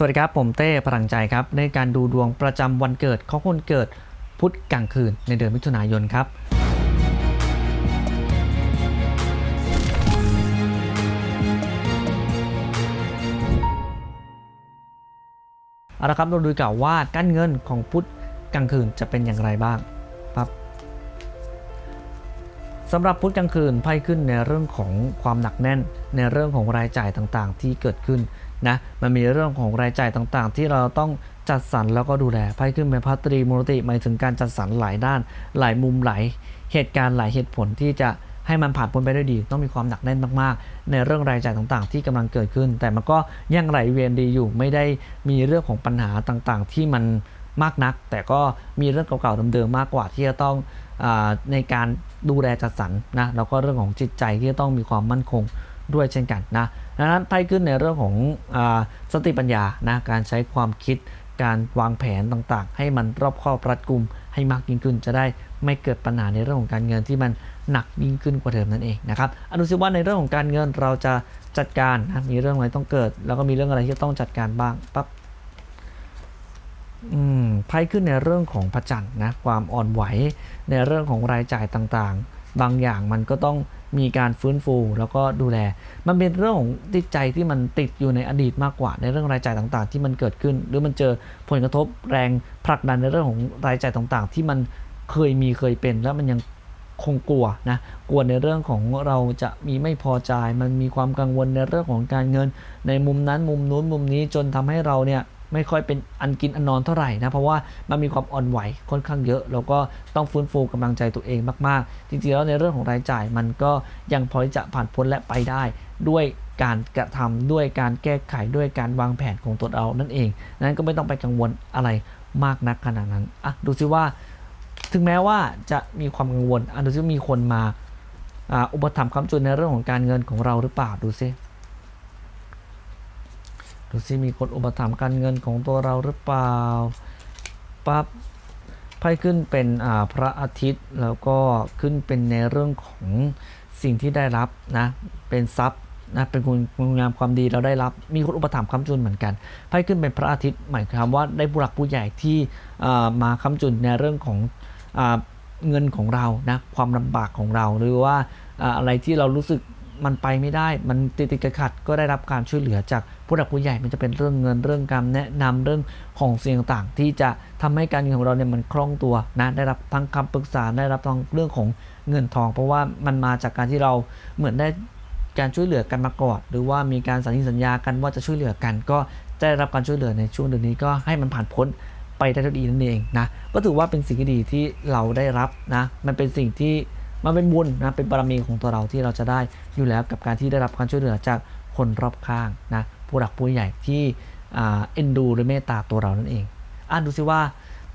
สวัสดีครับ ผมเต้พลังใจครับ ในการดูดวงประจำวันเกิดของคนเกิดพุธกลางคืนในเดือนมิถุนายนครับ เอาละครับเราดูกันว่าการเงินของพุธกลางคืนจะเป็นอย่างไรบ้างครับ สำหรับพุธกลางคืนไพ่ขึ้นในเรื่องของความหนักแน่น ในเรื่องของรายจ่ายต่างๆ ที่เกิดขึ้นนะมันมีเรื่องของรายจ่ายต่างๆ ที่เราต้องจัดสรรแล้วก็ดูแลไพ่ขึ้นเป็นพัตรีมูลติหมายถึงการจัดสรรหลายด้าน หลายมุมหลายเหตุการณ์หลายเหตุผลที่จะให้มันผ่านพ้นไปได้ดี ต้องมีความหนักแน่นมากๆ ในเรื่องรายจ่ายต่างๆ ที่กำลังเกิดขึ้น แต่มันก็ยังไหลเวียนดีอยู่ ไม่ได้มีเรื่องของปัญหาต่างๆ ที่มันมากนัก แต่ก็มีเรื่องเก่าๆเดิมๆมากกว่าที่จะต้อง ในการดูแลจัดสรรนะแล้วก็เรื่องของจิตใจที่จะต้องมีความมั่นคงด้วยเช่นกันนะดังนั้นไพ่ขึ้นในเรื่องของอสติปัญญานะการใช้ความคิดการวางแผนต่างๆ ให้มันรอบคอบรัดกุมให้มากยิ่งขึ้นจะได้ไม่เกิดปัญหาในเรื่องของการเงินที่มันหนักยิ่งขึ้นกว่าเดิมนั่นเองนะครับอนุสิว่าในเรื่องของการเงินเราจะจัดการนะมีเรื่องอะไรต้องเกิด แล้วก็มีเรื่องอะไรที่ต้องจัดการบ้างปั๊บ ไพ่ขึ้นในเรื่องของพระจันทร์นะความอ่อนไหวในเรื่องของรายจ่ายต่างๆ บางอย่างมันก็ต้องมีการฟื้นฟูแล้วก็ดูแล มันเป็นเรื่องของจิตใจที่มันติดอยู่ในอดีตมากกว่า ในเรื่องรายจ่ายต่างๆ ที่มันเกิดขึ้น หรือมันเจอผลกระทบแรงผลักดันในเรื่องของรายจ่ายต่างๆ ที่มันเคยมีเคยเป็น แล้วมันยังคงกลัวนะกลัวในเรื่องของเราจะมีไม่พอใจ มันมีความกังวลในเรื่องของการเงิน ในมุมนั้นมุมนู้นมุมนี้จนทำให้เราเนี่ย ไม่ค่อยเป็นอันกินอันนอนเท่าไหร่นะเพราะว่ามันมีความอ่อนไหวค่อนข้างเยอะแล้วก็ต้องฟื้นฟูกำลังใจตัวเองมากๆ จริงๆแล้วในเรื่องของรายจ่ายมันก็ยังพอที่จะผ่านพ้นและไปได้ด้วยการกระทำด้วยการแก้ไขด้วยการวางแผนของตัวเรานั่นเอง นั้นก็ไม่ต้องไปกังวลอะไรมากนักขนาดนั้นอะดูซิว่า ถึงแม้ว่าจะมีความกังวลอะดูซิมีคนมาอ่าอุปถัมภ์คำจุนในเรื่องของการเงินของเราหรือเปล่าดูซิ ดูซิมีคนอุปถัมภ์การเงินของตัวเราหรือเปล่าปั๊บไพ่ขึ้นเป็นพระอาทิตย์แล้วก็ขึ้นเป็นในเรื่องของสิ่งที่ได้รับนะเป็นทรัพย์นะเป็นคุณงามความดีเราได้รับ มีคนอุปถัมภ์คำจุนเหมือนกันไพ่ขึ้นเป็นพระอาทิตย์หมายความว่าได้ผู้หลักผู้ใหญ่ที่มาคำจุนในเรื่องของอเงินของเรานะความลำบากของเราหรือว่าอะไรที่เรารู้สึกมันไปไม่ได้ มันติดติดขัดก็ได้รับการช่วยเหลือจาก ผู้หลักผู้ใหญ่มันจะเป็นเรื่องเงินเรื่องการแนะนำเรื่องของเสิ่งต่างที่จะทำให้การเงินของเราเนี่ยมันคล่องตัวนะได้รับทั้งคำปรึกษาได้รับทั้งเรื่องของเงินทอง เพราะว่ามันมาจากการที่เราเหมือนได้การช่วยเหลือกันมาก่อนหรือว่ามีการสัญญาสัญญากันว่าจะช่วยเหลือกัน ก็ได้รับการช่วยเหลือในช่วงเดือนนี้ก็ให้มันผ่านพ้นไปได้ด้วยดีนั่นเองนะก็ถือว่าเป็นสิ่งที่ดีที่เราได้รับนะมันเป็นสิ่งที่มันเป็นบุญนะเป็นบารมีของตัวเราที่เราจะได้อยู่แล้วกับการที่ได้รับการช่วยเหลือจากคนรอบข้างนะ ผู้หลักผู้ใหญ่ที่เอ็นดูหรือเมตตาตัวเรานั่นเอง อ่านดูซิว่า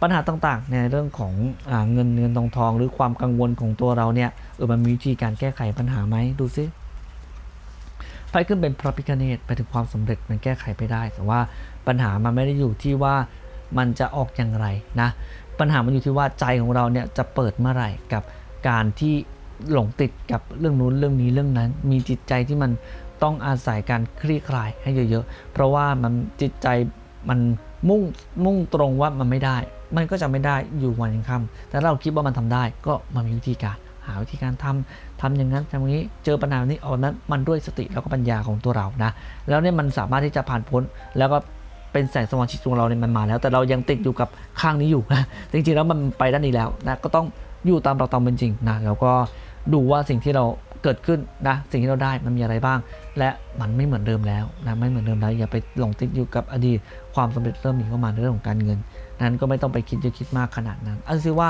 ปัญหาต่างๆ ในเรื่องของอเงินเงินทองทอง หรือความกังวลของตัวเราเนี่ยเออมันมีวิธีการแก้ไขปัญหาไหมดูซิไพ่ขึ้นเป็นพระพิฆเนศไปถึงความสำเร็จมันแก้ไขไปได้ แต่ว่าปัญหามันไม่ได้อยู่ที่ว่ามันจะออกอย่างไรนะปัญหามันอยู่ที่ว่าใจของเราเนี่ยจะเปิดเมื่อไหร่กับการที่ หลงติดกับเรื่องนู้นเรื่องนี้เรื่องนั้น มีจิตใจที่มันต้องอาศัยการคลี่คลายให้เยอะๆ เพราะว่ามันจิตใจมันมุ่งมุ่งตรงว่ามันไม่ได้ มันก็จะไม่ได้อยู่วันยังค่ำแต่เราคิดว่ามันทำได้ก็มามีวิธีการ หาวิธีการทำทำอย่างนั้นทำอย่างนี้เจอปัญหานี้เอานั้นมันด้วยสติแล้วก็ปัญญาของตัวเรานะ แล้วเนี่ยมันสามารถที่จะผ่านพ้นแล้วก็เป็นแสงสว่างชีวิตของเราเนี่ยมันมาแล้ว แต่เรายังติดอยู่กับข้างนี้อยู่นะจริงๆแล้วมันไปด้านนี้แล้วนะก็ต้องอยู่ตามเราตามเป็นจริงนะแล้วก็ ดูว่าสิ่งที่เราเกิดขึ้นนะสิ่งที่เราได้มันมีอะไรบ้าง และมันไม่เหมือนเดิมแล้วนะไม่เหมือนเดิมแล้วอย่าไปหลงติดอยู่กับอดีตความสำเร็จเริ่มมีเข้ามาในเรื่องของการเงิน นั้นก็ไม่ต้องไปคิดเยอะคิดมากขนาดนั้นอันซิว่า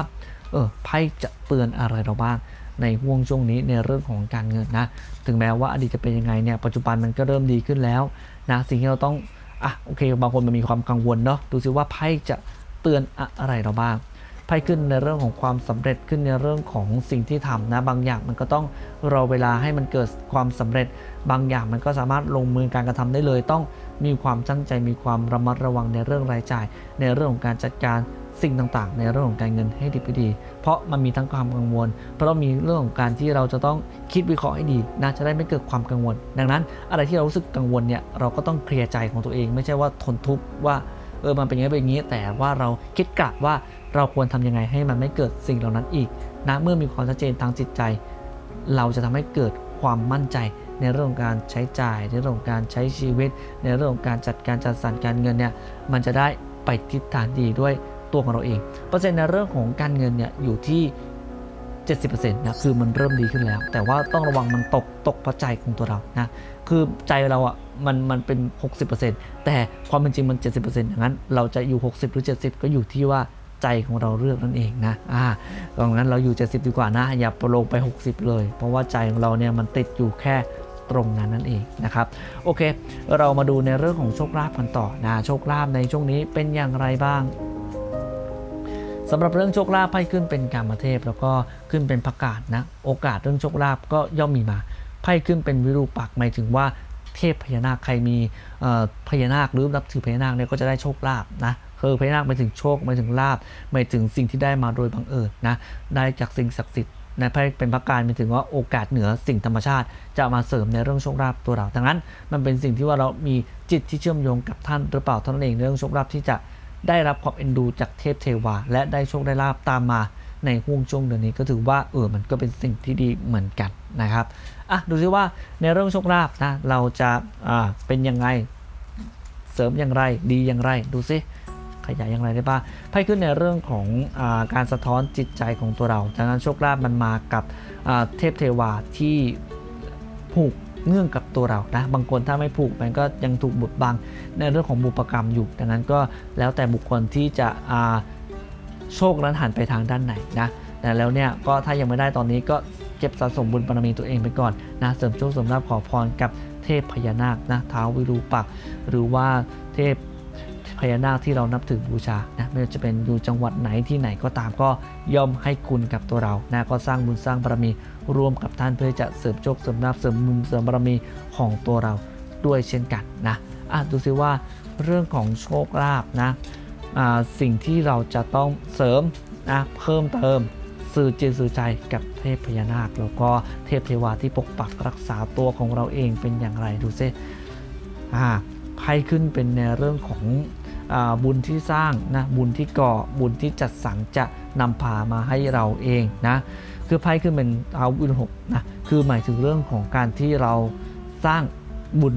เออไพ่จะเตือนอะไรเราบ้างในห่วงช่วงนี้ในเรื่องของการเงินนะ ถึงแม้ว่าอดีตจะเป็นยังไงเนี่ยปัจจุบันมันก็เริ่มดีขึ้นแล้วนะสิ่งที่เราต้องอะโอเคบางคนมันมีความกังวลเนาะดูซิว่าไพ่จะเตือนอะไรเราบ้าง ไพ่ขึ้นในเรื่องของความสำเร็จขึ้นในเรื่องของสิ่งที่ทำนะบางอย่างมันก็ต้องรอเวลาให้มันเกิดความสำเร็จ บางอย่างมันก็สามารถลงมือการกระทำได้เลย ต้องมีความตั้งใจมีความระมัดระวังในเรื่องรายจ่าย ในเรื่องของการจัดการสิ่งต่างๆ ในเรื่องของการเงินให้ดีไปดี เพราะมันมีทั้งความกังวล เพราะมีเรื่องของการที่เราจะต้องคิดวิเคราะห์ให้ดีนะจะได้ไม่เกิดความกังวล ดังนั้นอะไรที่เรารู้สึกกังวลเนี่ยเราก็ต้องเคลียร์ใจของตัวเอง ไม่ใช่ว่าทนทุกข์ว่าเออมันเป็นอย่างนี้เป็นอย่างนี้ แต่ว่าเราคิดกลับว่า เราควรทำยังไงให้มันไม่เกิดสิ่งเหล่านั้นอีกนะเมื่อมีความชัดเจนทางจิตใจ เราจะทำให้เกิดความมั่นใจในเรื่องของการใช้จ่าย ในเรื่องของการใช้ชีวิต ในเรื่องของการจัดการจัดสรรการเงินเนี่ยมันจะได้ไปทิศทางดีด้วยตัวของเราเอง เปอร์เซ็นต์ในเรื่องของการเงินเนี่ยอยู่ที่70%นะคือมันเริ่มดีขึ้นแล้ว แต่ว่าต้องระวังมันตกตกเพราะใจของตัวเรานะคือใจเราอะ่ะมันมันเป็น 60%แต่ความเป็นจริงมัน 70%อย่างนั้น เราจะอยู่ 60 หรือ 70 ก็อยู่ที่ว่า ใจของเราเลือกนั่นเองนะอ่าดังนั้นเราอยู่ 70 ดีกว่านะ อย่าลงไป 60 เลย เพราะว่าใจของเราเนี่ยมันติดอยู่แค่ตรงนั้นนั่นเองนะครับ โอเค เรามาดูในเรื่องของโชคลาภกันต่อนะโชคลาภในช่วงนี้เป็นอย่างไรบ้างสำหรับเรื่องโชคลาภไพ่ขึ้นเป็นกามเทพ แล้วก็ขึ้นเป็นประกาศนะโอกาสเรื่องโชคลาภก็ย่อมมีมาไพ่ขึ้นเป็นวิรูปักษ์หมายถึงว่าเทพพญานาคใครมีพญานาคหรือนับถือพญานาคเนี่ยก็จะได้โชคลาภนะ คือพญานาคหมายถึงโชคหมายถึงลาภหมายถึงสิ่งที่ได้มาโดยบังเอิญนะได้จากสิ่งศักดิ์สิทธิ์ในไพ่เป็นประการหมายถึงว่าโอกาสเหนือสิ่งธรรมชาติ จะมาเสริมในเรื่องโชคลาภตัวเราดังนั้น มันเป็นสิ่งที่ว่าเรามีจิตที่เชื่อมโยงกับท่านหรือเปล่าท่านั้นเองเรื่องโชคลาภที่จะได้รับความเอ็นดูจากเทพเทวา และได้โชคได้ลาบตามมาในห่วงช่วงเดือนนี้ก็ถือว่าเออมันก็เป็นสิ่งที่ดีเหมือนกันนะครับอะดูซิว่าในเรื่องโชคลาภนะเราจะอ่าเป็นยังไงเสริมอย่างไรดีอย่างไรดูซิ ขยายอย่างไรได้บ้างไพ่ขึ้นในเรื่องของอาการสะท้อนจิตใจของตัวเราดังนั้นโชคลาภมันมากับเทพเทวาที่ผูกเนื่องกับตัวเรานะ บางคนถ้าไม่ผูกมันก็ยังถูกบดบังในเรื่องของบุปกรรมอยู่ ดังนั้นก็แล้วแต่บุคคลที่จะโชคนั้นหันไปทางด้านไหนนะแต่แล้วเนี่ยก็ถ้ายังไม่ได้ตอนนี้ก็เก็บสะสมบุญบารมีตัวเองไปก่อนนะ เสริมโชคเสริมลาภขอพรกับเทพพญานาคนะท้าววิรูปักษ์หรือว่าเทพ พญานาคที่เรานับถือบูชานะไม่ว่าจะเป็นอยู่จังหวัดไหนที่ไหนก็ตามก็ย่อมให้คุณกับตัวเรานะก็สร้างบุญสร้างบารมีร่วมกับท่านเพื่อจะเสริมโชคเสริมลาภเสริมบุญเสริมบารมีของตัวเราด้วยเช่นกันนะอะดูซิว่าเรื่องของโชคลาภนะสิ่งที่เราจะต้องเสริมนะเพิ่มเติมสื่อจิตสื่อใจกับเทพพญานาค แล้วก็เทพเทวาที่ปกปักรักษาตัวของเราเองเป็นอย่างไรดูซิอ่าไพ่ขึ้นเป็นในเรื่องของ บุญที่สร้างนะบุญที่ก่อบุญที่จัดสรรจะนำพามาให้เราเองนะคือไพ่ขึ้นเป็นเอาบุญหกนะคือหมายถึงเรื่องของการที่เราสร้างบุญ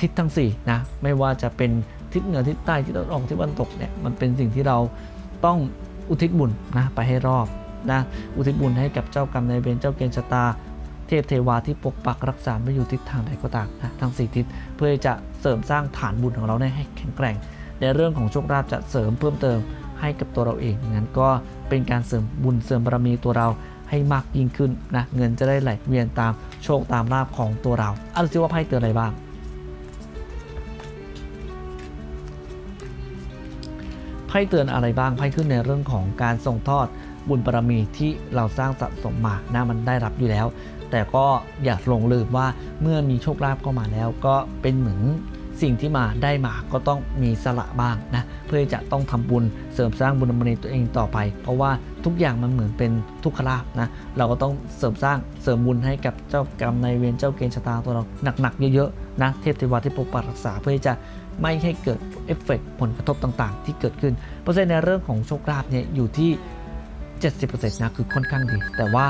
ทิศทั้ง4นะไม่ว่าจะเป็นทิศเหนือทิศใต้ทิศตะวันออกทิศตะวันตกเนี่ยมันเป็นสิ่งที่เราต้องอุทิศบุญนะไปให้รอบนะอุทิศบุญให้กับเจ้ากรรมนายเวรเจ้าเกณฑ์ชะตาเทพเทวาที่ปกปักรักษาไม่อยู่ทิศทางใดก็ตามนะทั้งสี่ทิศเพื่อจะเสริมสร้างฐานบุญของเราให้แข็งแกร่ง ในเรื่องของโชคลาภจะเสริมเพิ่มเติมให้กับตัวเราเองงั้นก็เป็นการเสริมบุญเสริมบารมีตัวเราให้มากยิ่งขึ้นนะเงินจะได้ไหลเวียนตามโชคตามลาภของตัวเราอะดูสิว่าไพ่เตือนอะไรบ้างไพ่เตือนอะไรบ้างไพ่ขึ้นในเรื่องของการส่งทอดบุญบารมีที่เราสร้างสะสมมานะมันได้รับอยู่แล้ว แต่ก็อย่าหลงลืมว่าเมื่อมีโชคลาภเข้ามาแล้ว ก็เป็นเหมือน สิ่งที่มาได้มาก็ต้องมีสละบ้างนะเพื่อจะต้องทำบุญเสริมสร้างบุญบารมีตัวเองต่อไป เพราะว่าทุกอย่างมันเหมือนเป็นทุกขลาภนะเราก็ต้องเสริมสร้างเสริมบุญให้กับเจ้ากรรมนายเวรเจ้าเกณฑ์ชะตาตัวเราหนักๆเยอะๆนะเทพเทวาที่ปกปักรักษาเพื่อจะไม่ให้เกิดเอฟเฟกต์ผลกระทบต่างๆ ที่เกิดขึ้น เปอร์เซ็นต์ในเรื่องของโชคลาภเนี่ยอยู่ที่ 70%นะคือค่อนข้างดี แต่ว่า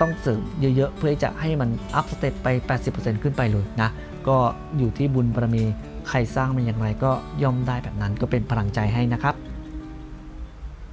ต้องเสริมเยอะๆ เพื่อจะให้มันอัพสเต็ปไป 80%ขึ้นไปเลยนะ ก็อยู่ที่บุญบารมีใครสร้างมันอย่างไรก็ย่อมได้แบบนั้นก็เป็นพลังใจให้นะครับ